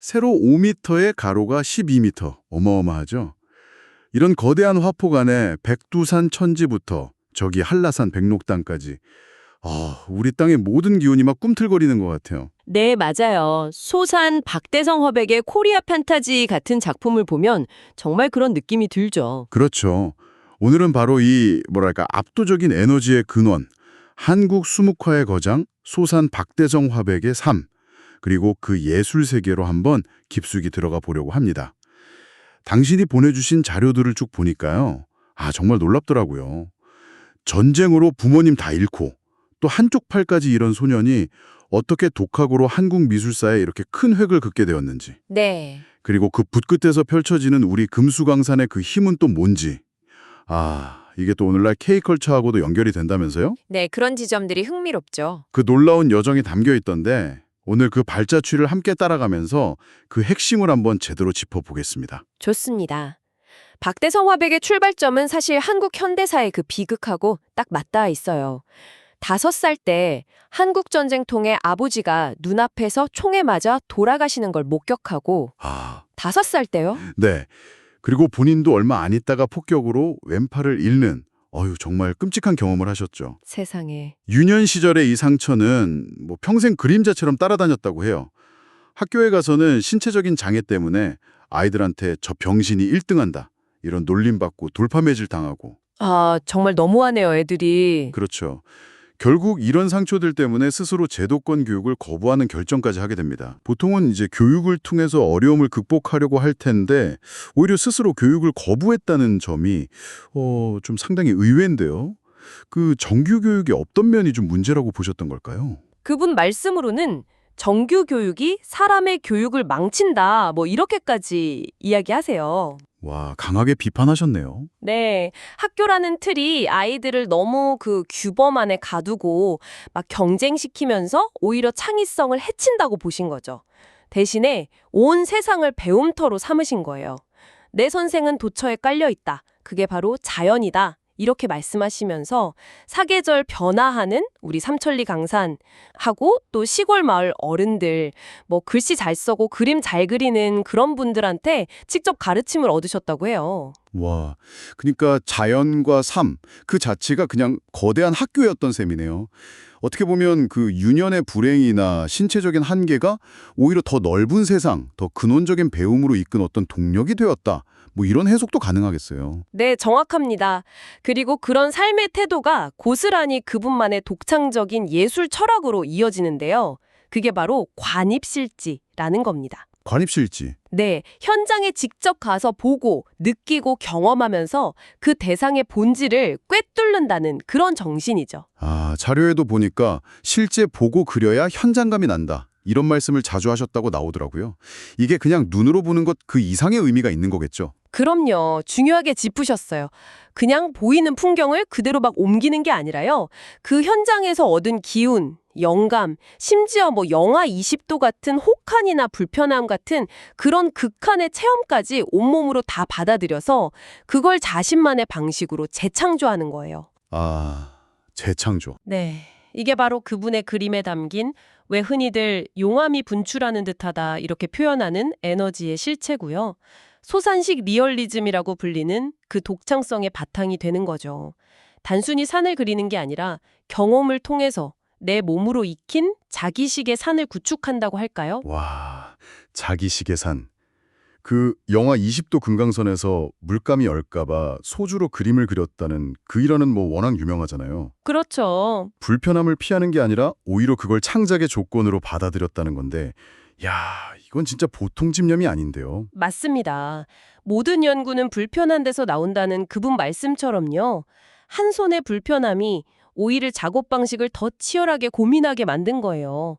세로 5m에 가로가 12m. 어마어마하죠? 이런 거대한 화폭 안에 백두산 천지부터 저기 한라산 백록당까지 아, 우리 땅의 모든 기운이 막 꿈틀거리는 것 같아요. 네, 맞아요. 소산 박대성 허백의 코리아 판타지 같은 작품을 보면 정말 그런 느낌이 들죠. 그렇죠. 오늘은 바로 이 뭐랄까 압도적인 에너지의 근원, 한국 수묵화의 거장 소산 박대성 화백의 삶, 그리고 그 예술 세계로 한번 깊숙이 들어가 보려고 합니다. 당신이 보내주신 자료들을 쭉 보니까요. 아, 정말 놀랍더라고요. 전쟁으로 부모님 다 잃고 또 한쪽 팔까지 잃은 소년이 어떻게 독학으로 한국 미술사에 이렇게 큰 획을 긋게 되었는지. 네. 그리고 그 붓끝에서 펼쳐지는 우리 금수강산의 그 힘은 또 뭔지. 아, 이게 또 오늘날 K컬처하고도 연결이 된다면서요? 네, 그런 지점들이 흥미롭죠. 그 놀라운 여정이 담겨 있던데 오늘 그 발자취를 함께 따라가면서 그 핵심을 한번 제대로 짚어보겠습니다. 좋습니다. 박대성 화백의 출발점은 사실 한국 현대사의 그 비극하고 딱 맞닿아 있어요. 다섯 살 때 한국전쟁통에 아버지가 눈앞에서 총에 맞아 돌아가시는 걸 목격하고 아, 다섯 살 때요? 네. 그리고 본인도 얼마 안 있다가 폭격으로 왼팔을 잃는 어휴 정말 끔찍한 경험을 하셨죠. 세상에. 유년 시절의 이 상처는 뭐 평생 그림자처럼 따라다녔다고 해요. 학교에 가서는 신체적인 장애 때문에 아이들한테 저 병신이 1등한다. 이런 놀림받고 돌파매질 당하고. 아, 정말 너무하네요, 애들이. 그렇죠. 결국 이런 상처들 때문에 스스로 제도권 교육을 거부하는 결정까지 하게 됩니다. 보통은 이제 교육을 통해서 어려움을 극복하려고 할 텐데 오히려 스스로 교육을 거부했다는 점이 어, 좀 상당히 의외인데요. 그 정규 교육이 어떤 면이 좀 문제라고 보셨던 걸까요? 그분 말씀으로는 정규 교육이 사람의 교육을 망친다, 뭐 이렇게까지 이야기하세요. 와, 강하게 비판하셨네요. 네, 학교라는 틀이 아이들을 너무 그 규범 안에 가두고 막 경쟁시키면서 오히려 창의성을 해친다고 보신 거죠. 대신에 온 세상을 배움터로 삼으신 거예요. 내 선생은 도처에 깔려 있다. 그게 바로 자연이다. 이렇게 말씀하시면서 사계절 변화하는 우리 삼천리 강산하고 또 시골 마을 어른들, 뭐 글씨 잘 써고 그림 잘 그리는 그런 분들한테 직접 가르침을 얻으셨다고 해요. 와, 그러니까 자연과 삶 그 자체가 그냥 거대한 학교였던 셈이네요. 어떻게 보면 그 유년의 불행이나 신체적인 한계가 오히려 더 넓은 세상, 더 근원적인 배움으로 이끈 어떤 동력이 되었다. 뭐 이런 해석도 가능하겠어요. 네, 정확합니다. 그리고 그런 삶의 태도가 고스란히 그분만의 독창적인 예술 철학으로 이어지는데요. 그게 바로 관입실지라는 겁니다. 관입실지. 네, 현장에 직접 가서 보고, 느끼고, 경험하면서 그 대상의 본질을 꿰뚫는다는 그런 정신이죠. 아, 자료에도 보니까 실제 보고 그려야 현장감이 난다. 이런 말씀을 자주 하셨다고 나오더라고요. 이게 그냥 눈으로 보는 것 그 이상의 의미가 있는 거겠죠. 그럼요. 중요하게 짚으셨어요. 그냥 보이는 풍경을 그대로 막 옮기는 게 아니라요. 그 현장에서 얻은 기운, 영감, 심지어 뭐 영하 20도 같은 혹한이나 불편함 같은 그런 극한의 체험까지 온몸으로 다 받아들여서 그걸 자신만의 방식으로 재창조하는 거예요. 아, 재창조. 네. 이게 바로 그분의 그림에 담긴 왜 흔히들 용암이 분출하는 듯하다 이렇게 표현하는 에너지의 실체고요. 소산식 리얼리즘이라고 불리는 그 독창성의 바탕이 되는 거죠. 단순히 산을 그리는 게 아니라 경험을 통해서 내 몸으로 익힌 자기식의 산을 구축한다고 할까요? 와, 자기식의 산. 그 영하 20도 금강선에서 물감이 얼까봐 소주로 그림을 그렸다는 그 일화는 뭐 워낙 유명하잖아요. 그렇죠. 불편함을 피하는 게 아니라 오히려 그걸 창작의 조건으로 받아들였다는 건데, 야, 이건 진짜 보통 집념이 아닌데요. 맞습니다. 모든 연구는 불편한 데서 나온다는 그분 말씀처럼요. 한 손의 불편함이 오일을 작업 방식을 더 치열하게 고민하게 만든 거예요.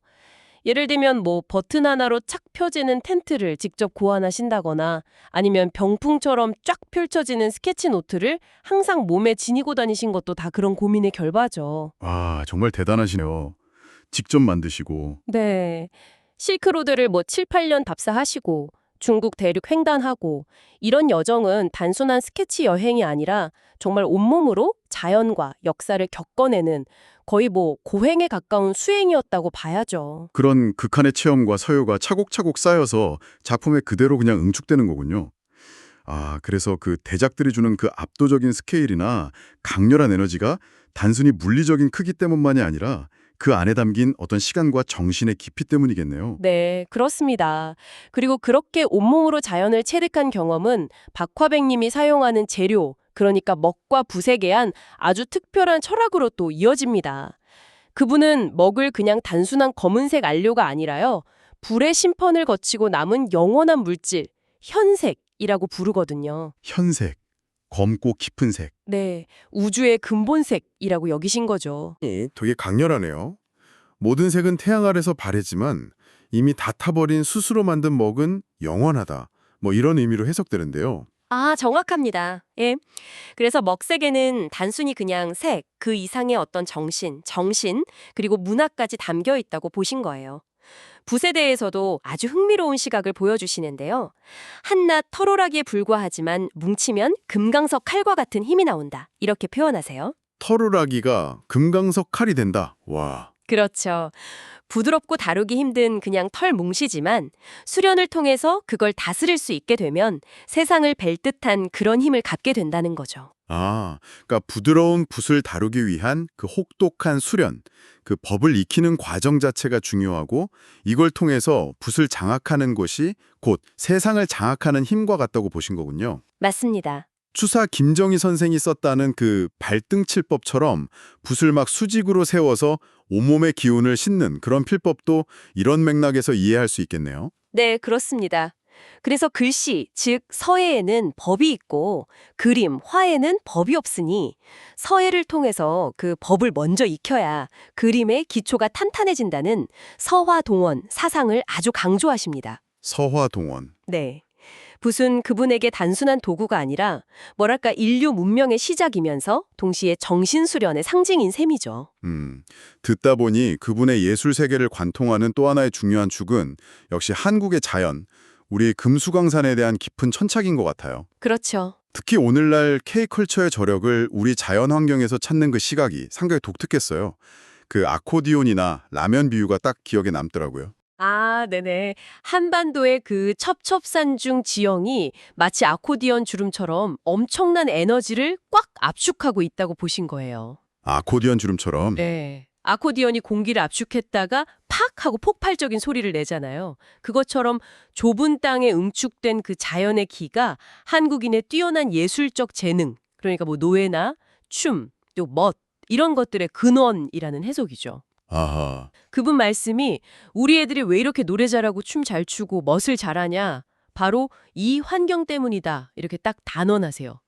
예를 들면 뭐 버튼 하나로 착 펴지는 텐트를 직접 고안하신다거나 아니면 병풍처럼 쫙 펼쳐지는 스케치 노트를 항상 몸에 지니고 다니신 것도 다 그런 고민의 결과죠. 와, 정말 대단하시네요. 직접 만드시고. 네. 실크로드를 뭐 7, 8년 답사하시고 중국 대륙 횡단하고 이런 여정은 단순한 스케치 여행이 아니라 정말 온몸으로 자연과 역사를 겪어내는 거의 뭐 고행에 가까운 수행이었다고 봐야죠. 그런 극한의 체험과 서유가 차곡차곡 쌓여서 작품에 그대로 그냥 응축되는 거군요. 아, 그래서 그 대작들이 주는 그 압도적인 스케일이나 강렬한 에너지가 단순히 물리적인 크기 때문만이 아니라 그 안에 담긴 어떤 시간과 정신의 깊이 때문이겠네요. 네, 그렇습니다. 그리고 그렇게 온몸으로 자연을 체득한 경험은 박화백님이 사용하는 재료, 그러니까 먹과 붓에 대한 아주 특별한 철학으로 또 이어집니다. 그분은 먹을 그냥 단순한 검은색 안료가 아니라요. 불의 심판을 거치고 남은 영원한 물질, 현색이라고 부르거든요. 현색, 검고 깊은 색. 네, 우주의 근본색이라고 여기신 거죠. 이 되게 강렬하네요. 모든 색은 태양 아래서 바래지만 이미 다 타버린 스스로 만든 먹은 영원하다. 뭐 이런 의미로 해석되는데요. 아, 정확합니다. 예. 그래서 먹색에는 단순히 그냥 색, 그 이상의 어떤 정신, 정신, 그리고 문화까지 담겨 있다고 보신 거예요. 붓에 대해서도 아주 흥미로운 시각을 보여주시는데요. 한낱 털오라기에 불과하지만 뭉치면 금강석 칼과 같은 힘이 나온다. 이렇게 표현하세요. 털으라기가 금강석 칼이 된다. 와. 그렇죠. 부드럽고 다루기 힘든 그냥 털 뭉시지만 수련을 통해서 그걸 다스릴 수 있게 되면 세상을 벨 듯한 그런 힘을 갖게 된다는 거죠. 아, 그러니까 부드러운 붓을 다루기 위한 그 혹독한 수련, 그 법을 익히는 과정 자체가 중요하고 이걸 통해서 붓을 장악하는 것이 곧 세상을 장악하는 힘과 같다고 보신 거군요. 맞습니다. 추사 김정희 선생이 썼다는 그 발등칠법처럼 붓을 막 수직으로 세워서 온몸의 기운을 싣는 그런 필법도 이런 맥락에서 이해할 수 있겠네요. 네, 그렇습니다. 그래서 글씨, 즉 서예에는 법이 있고 그림, 화에는 법이 없으니 서예를 통해서 그 법을 먼저 익혀야 그림의 기초가 탄탄해진다는 서화동원 사상을 아주 강조하십니다. 서화동원. 네. 붓은 그분에게 단순한 도구가 아니라 뭐랄까 인류 문명의 시작이면서 동시에 정신수련의 상징인 셈이죠. 음, 듣다 보니 그분의 예술 세계를 관통하는 또 하나의 중요한 축은 역시 한국의 자연, 우리 금수강산에 대한 깊은 천착인 것 같아요. 그렇죠. 특히 오늘날 K컬처의 저력을 우리 자연 환경에서 찾는 그 시각이 상당히 독특했어요. 그 아코디온이나 라면 비유가 딱 기억에 남더라고요. 아, 네네. 한반도의 그 첩첩산중 지형이 마치 아코디언 주름처럼 엄청난 에너지를 꽉 압축하고 있다고 보신 거예요. 아코디언 주름처럼. 네. 아코디언이 공기를 압축했다가 팍 하고 폭발적인 소리를 내잖아요. 그것처럼 좁은 땅에 응축된 그 자연의 기가 한국인의 뛰어난 예술적 재능, 그러니까 뭐 노예나 춤, 또 멋, 이런 것들의 근원이라는 해석이죠. 아하. 그분 말씀이 우리 애들이 왜 이렇게 노래 잘하고 춤 잘 추고 멋을 잘하냐? 바로 이 환경 때문이다. 이렇게 딱 단언하세요.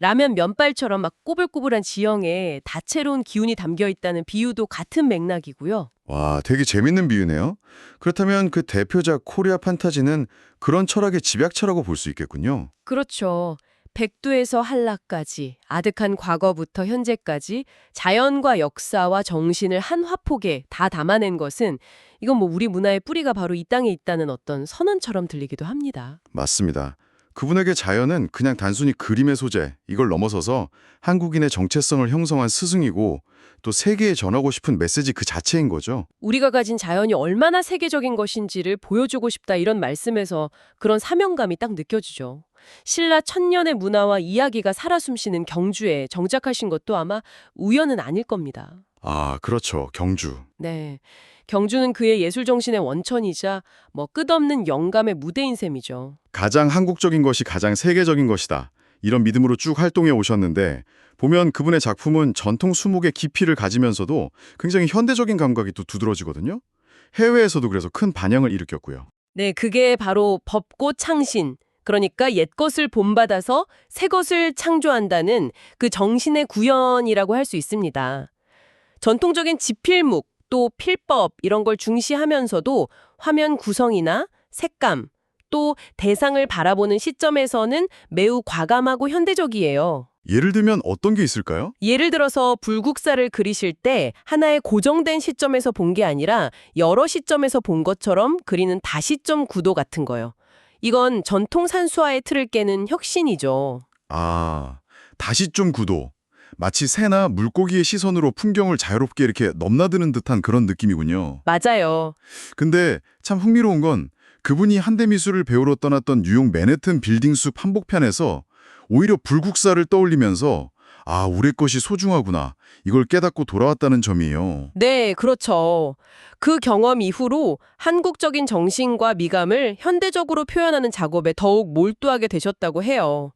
라면 면발처럼 막 꼬불꼬불한 지형에 다채로운 기운이 담겨 있다는 비유도 같은 맥락이고요. 와, 되게 재밌는 비유네요. 그렇다면 그 대표작 코리아 판타지는 그런 철학의 집약체라고 볼 수 있겠군요. 그렇죠. 백두에서 한라까지, 아득한 과거부터 현재까지 자연과 역사와 정신을 한 화폭에 다 담아낸 것은 이건 뭐 우리 문화의 뿌리가 바로 이 땅에 있다는 어떤 선언처럼 들리기도 합니다. 맞습니다. 그분에게 자연은 그냥 단순히 그림의 소재, 이걸 넘어서서 한국인의 정체성을 형성한 스승이고 또 세계에 전하고 싶은 메시지 그 자체인 거죠. 우리가 가진 자연이 얼마나 세계적인 것인지를 보여주고 싶다 이런 말씀에서 그런 사명감이 딱 느껴지죠. 신라 천년의 문화와 이야기가 살아 숨쉬는 경주에 정착하신 것도 아마 우연은 아닐 겁니다. 아, 그렇죠. 경주. 네. 경주는 그의 예술 정신의 원천이자 뭐 끝없는 영감의 무대인 셈이죠. 가장 한국적인 것이 가장 세계적인 것이다. 이런 믿음으로 쭉 활동해 오셨는데 보면 그분의 작품은 전통 수목의 깊이를 가지면서도 굉장히 현대적인 감각이 또 두드러지거든요. 해외에서도 그래서 큰 반향을 일으켰고요. 네, 그게 바로 법고 창신. 그러니까 옛것을 본받아서 새것을 창조한다는 그 정신의 구현이라고 할 수 있습니다. 전통적인 지필묵, 또 필법 이런 걸 중시하면서도 화면 구성이나 색감, 또 대상을 바라보는 시점에서는 매우 과감하고 현대적이에요. 예를 들면 어떤 게 있을까요? 예를 들어서 불국사를 그리실 때 하나의 고정된 시점에서 본 게 아니라 여러 시점에서 본 것처럼 그리는 다시점 구도 같은 거요. 이건 전통 산수화의 틀을 깨는 혁신이죠. 아, 다시 좀 구도. 마치 새나 물고기의 시선으로 풍경을 자유롭게 이렇게 넘나드는 듯한 그런 느낌이군요. 맞아요. 근데 참 흥미로운 건 그분이 한대 미술을 배우러 떠났던 뉴욕 맨해튼 빌딩숲 한복편에서 오히려 불국사를 떠올리면서 아, 우리 것이 소중하구나. 이걸 깨닫고 돌아왔다는 점이에요. 네, 그렇죠. 그 경험 이후로 한국적인 정신과 미감을 현대적으로 표현하는 작업에 더욱 몰두하게 되셨다고 해요.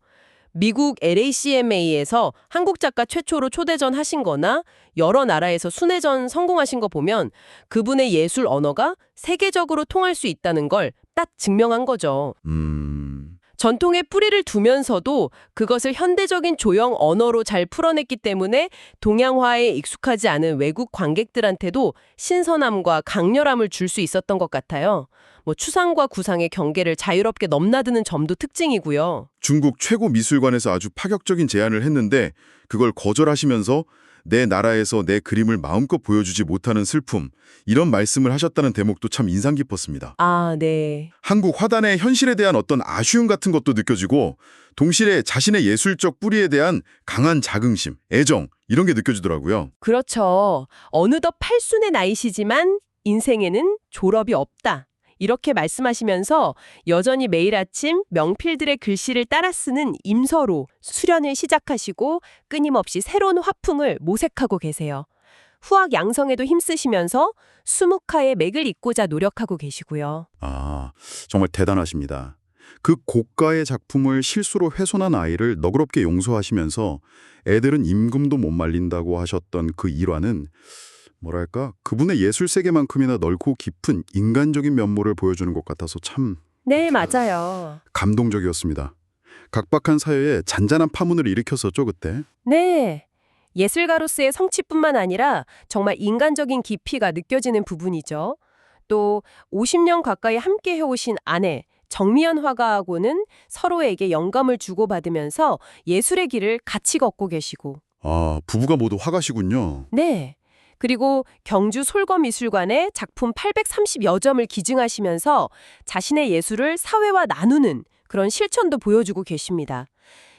미국 LACMA에서 한국 작가 최초로 초대전 하신 거나 여러 나라에서 순회전 성공하신 거 보면 그분의 예술 언어가 세계적으로 통할 수 있다는 걸 딱 증명한 거죠. 음... 전통의 뿌리를 두면서도 그것을 현대적인 조형 언어로 잘 풀어냈기 때문에 동양화에 익숙하지 않은 외국 관객들한테도 신선함과 강렬함을 줄 수 있었던 것 같아요. 뭐 추상과 구상의 경계를 자유롭게 넘나드는 점도 특징이고요. 중국 최고 미술관에서 아주 파격적인 제안을 했는데 그걸 거절하시면서 내 나라에서 내 그림을 마음껏 보여주지 못하는 슬픔 이런 말씀을 하셨다는 대목도 참 인상 깊었습니다. 아, 네. 한국 화단의 현실에 대한 어떤 아쉬움 같은 것도 느껴지고 동시에 자신의 예술적 뿌리에 대한 강한 자긍심, 애정 이런 게 느껴지더라고요. 그렇죠. 어느덧 팔순의 나이시지만 인생에는 졸업이 없다. 이렇게 말씀하시면서 여전히 매일 아침 명필들의 글씨를 따라 쓰는 임서로 수련을 시작하시고 끊임없이 새로운 화풍을 모색하고 계세요. 후학 양성에도 힘쓰시면서 수묵화의 맥을 잇고자 노력하고 계시고요. 아, 정말 대단하십니다. 그 고가의 작품을 실수로 훼손한 아이를 너그럽게 용서하시면서 애들은 임금도 못 말린다고 하셨던 그 일화는 뭐랄까 그분의 예술 세계만큼이나 넓고 깊은 인간적인 면모를 보여주는 것 같아서 참 네, 맞아요. 감동적이었습니다. 각박한 사회에 잔잔한 파문을 일으켰었죠 그때. 네. 예술가로서의 성취뿐만 아니라 정말 인간적인 깊이가 느껴지는 부분이죠. 또 50년 가까이 함께 해오신 아내 정미연 화가하고는 서로에게 영감을 주고받으면서 예술의 길을 같이 걷고 계시고 아 부부가 모두 화가시군요. 네. 그리고 경주 솔거미술관에 작품 830여 점을 기증하시면서 자신의 예술을 사회와 나누는 그런 실천도 보여주고 계십니다.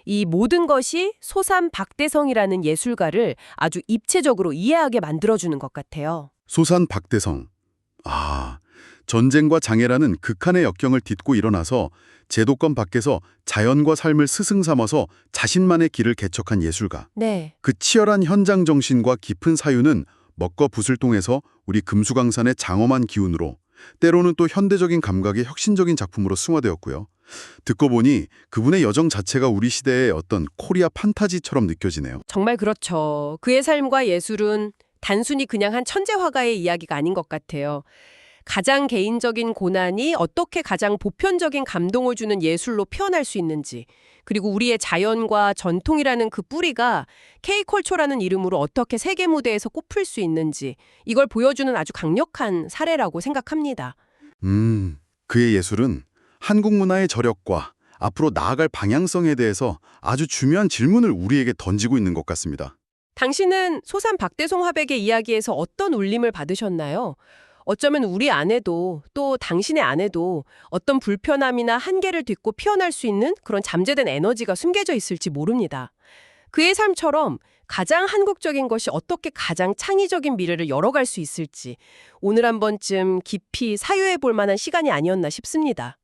이 모든 것이 소산 박대성이라는 예술가를 아주 입체적으로 이해하게 만들어주는 것 같아요. 소산 박대성. 아, 전쟁과 장애라는 극한의 역경을 딛고 일어나서 제도권 밖에서 자연과 삶을 스승 삼아서 자신만의 길을 개척한 예술가. 네. 그 치열한 현장 정신과 깊은 사유는 먹과 붓을 통해서 우리 금수강산의 장엄한 기운으로 때로는 또 현대적인 감각의 혁신적인 작품으로 승화되었고요. 듣고 보니 그분의 여정 자체가 우리 시대의 어떤 코리아 판타지처럼 느껴지네요. 정말 그렇죠. 그의 삶과 예술은 단순히 그냥 한 천재 화가의 이야기가 아닌 것 같아요. 가장 개인적인 고난이 어떻게 가장 보편적인 감동을 주는 예술로 표현할 수 있는지, 그리고 우리의 자연과 전통이라는 그 뿌리가 K컬처라는 이름으로 어떻게 세계 무대에서 꼽힐 수 있는지, 이걸 보여주는 아주 강력한 사례라고 생각합니다. 음, 그의 예술은 한국 문화의 저력과 앞으로 나아갈 방향성에 대해서 아주 중요한 질문을 우리에게 던지고 있는 것 같습니다. 당신은 소산 박대성 화백의 이야기에서 어떤 울림을 받으셨나요? 어쩌면 우리 안에도 또 당신의 안에도 어떤 불편함이나 한계를 딛고 피어날 수 있는 그런 잠재된 에너지가 숨겨져 있을지 모릅니다. 그의 삶처럼 가장 한국적인 것이 어떻게 가장 창의적인 미래를 열어갈 수 있을지 오늘 한 번쯤 깊이 사유해 볼 만한 시간이 아니었나 싶습니다.